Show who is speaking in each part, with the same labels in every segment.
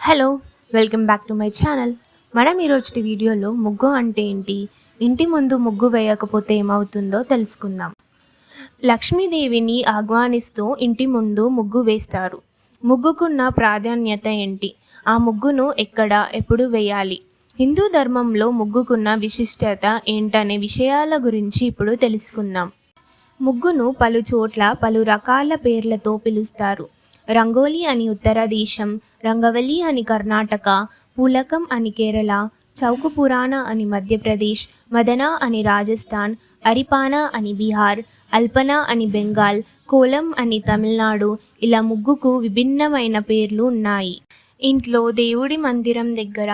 Speaker 1: Hello welcome back to my channel. మనం ఈరోజు వీడియోలో ముగ్గు అంటే ఏంటి? ఇంటి ముందు ముగ్గు వేయకపోతే ఏమవుతుందో తెలుసుకుందాం. లక్ష్మీదేవిని ఆహ్వానిస్తూ ఇంటి ముందు ముగ్గు వేస్తారు. ముగ్గుకున్న ప్రాధాన్యత ఏంటి? ఆ ముగ్గును ఎక్కడ ఎప్పుడు వేయాలి? హిందూ ధర్మంలో ముగ్గుకున్న విశిష్టత ఏంటనే విషయాల గురించి ఇప్పుడు తెలుసుకుందాం. ముగ్గును పలు చోట్ల పలు రకాల పేర్లతో పిలుస్తారు. రంగోలీ అని ఉత్తర దేశం రంగవల్లి అని కర్ణాటక పూలకం అని కేరళ చౌక పురాణ అని మధ్యప్రదేశ్ మదనా అని రాజస్థాన్ అరిపానా అని బీహార్ అల్పన అని బెంగాల్ కోలం అని తమిళనాడు ఇలా ముగ్గుకు విభిన్నమైన పేర్లు ఉన్నాయి. ఇంట్లో దేవుడి మందిరం దగ్గర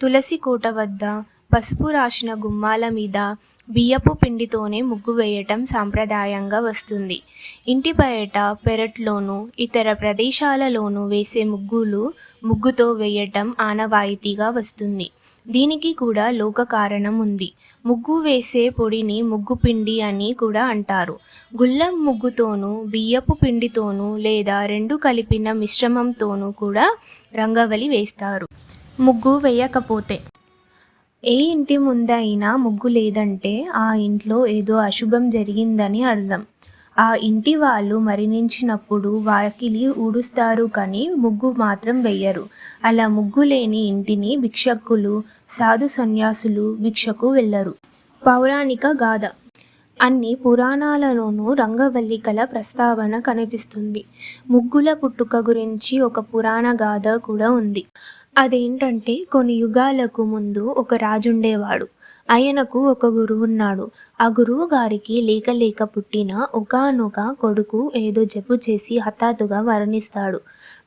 Speaker 1: తులసి కోట వద్ద పసుపు రాసిన గుమ్మాల మీద బియ్యపు పిండితోనే ముగ్గు వేయటం సాంప్రదాయంగా వస్తుంది. ఇంటి బయట పెరట్లోనూ ఇతర ప్రదేశాలలోనూ వేసే ముగ్గులు ముగ్గుతో వేయటం ఆనవాయితీగా వస్తుంది. దీనికి కూడా లోక కారణం ఉంది. ముగ్గు వేసే పొడిని ముగ్గు పిండి అని కూడా అంటారు. గుల్లం ముగ్గుతోనూ బియ్యపు పిండితోనూ లేదా రెండు కలిపిన మిశ్రమంతోనూ కూడా రంగవలి వేస్తారు. ముగ్గు వేయకపోతే ఏ ఇంటి ముందైనా ముగ్గు లేదంటే ఆ ఇంట్లో ఏదో అశుభం జరిగిందని అర్థం. ఆ ఇంటి వాళ్ళు మరణించినప్పుడు వాకిలి ఊడుస్తారు కానీ ముగ్గు మాత్రం వెయ్యరు. అలా ముగ్గు లేని ఇంటిని భిక్షకులు సాధు సన్యాసులు భిక్షకు వెళ్ళరు. పౌరాణిక గాథ. అన్ని పురాణాలలోనూ రంగవల్లికల ప్రస్తావన కనిపిస్తుంది. ముగ్గుల పుట్టుక గురించి ఒక పురాణ గాథ కూడా ఉంది. అదేంటంటే కొన్ని యుగాలకు ముందు ఒక రాజుండేవాడు. ఆయనకు ఒక గురువు ఉన్నాడు. ఆ గురువు గారికి లేక లేక పుట్టిన ఒకనొక కొడుకు ఏదో జబ్బు చేసి హఠాత్తుగా మరణిస్తాడు.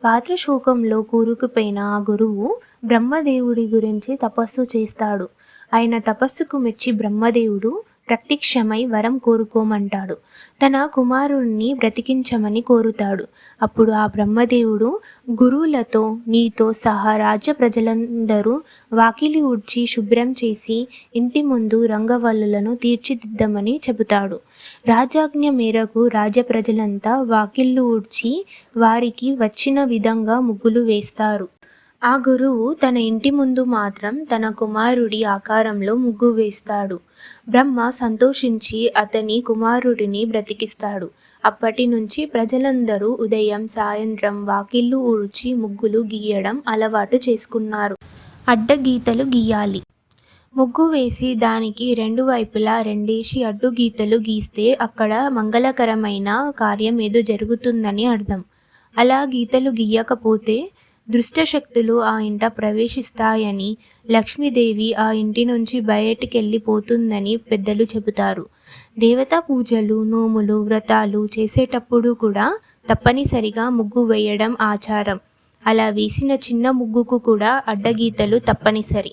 Speaker 1: పాత్రశోకంలో కూరుకుపోయిన ఆ గురువు బ్రహ్మదేవుడి గురించి తపస్సు చేస్తాడు. ఆయన తపస్సుకు మెచ్చి బ్రహ్మదేవుడు ప్రత్యక్షమై వరం కోరుకోమంటాడు. తన కుమారుణ్ణి బ్రతికించమని కోరుతాడు. అప్పుడు ఆ బ్రహ్మదేవుడు గురువులతో నీతో సహా రాజ్య ప్రజలందరూ వాకిలి ఊడ్చి శుభ్రం చేసి ఇంటి ముందు రంగవల్లులను తీర్చిదిద్దమని చెబుతాడు. రాజాజ్ఞ మేరకు రాజ్య ప్రజలంతా వాకిళ్ళు ఊడ్చి వారికి వచ్చిన విధంగా ముగ్గులు వేస్తారు. ఆ గురువు తన ఇంటి ముందు మాత్రం తన కుమారుడి ఆకారంలో ముగ్గు వేస్తాడు. బ్రహ్మ సంతోషించి అతని కుమారుడిని బ్రతికిస్తాడు. అప్పటి నుంచి ప్రజలందరూ ఉదయం సాయంత్రం వాకిళ్ళు ఊడ్చి ముగ్గులు గీయడం అలవాటు చేసుకున్నారు. అడ్డగీతలు గీయాలి. ముగ్గు వేసి దానికి రెండు వైపులా రెండేసి అడ్డు గీతలు గీస్తే అక్కడ మంగళకరమైన కార్యం ఏదో జరుగుతుందని అర్థం. అలా గీతలు గీయకపోతే దుష్టశక్తులు ఆ ఇంట ప్రవేశిస్తాయని లక్ష్మీదేవి ఆ ఇంటి నుంచి బయటికెళ్ళిపోతుందని పెద్దలు చెబుతారు. దేవతా పూజలు నోములు వ్రతాలు చేసేటప్పుడు కూడా తప్పనిసరిగా ముగ్గు వేయడం ఆచారం. అలా వేసిన చిన్న ముగ్గుకు కూడా అడ్డగీతలు తప్పనిసరి.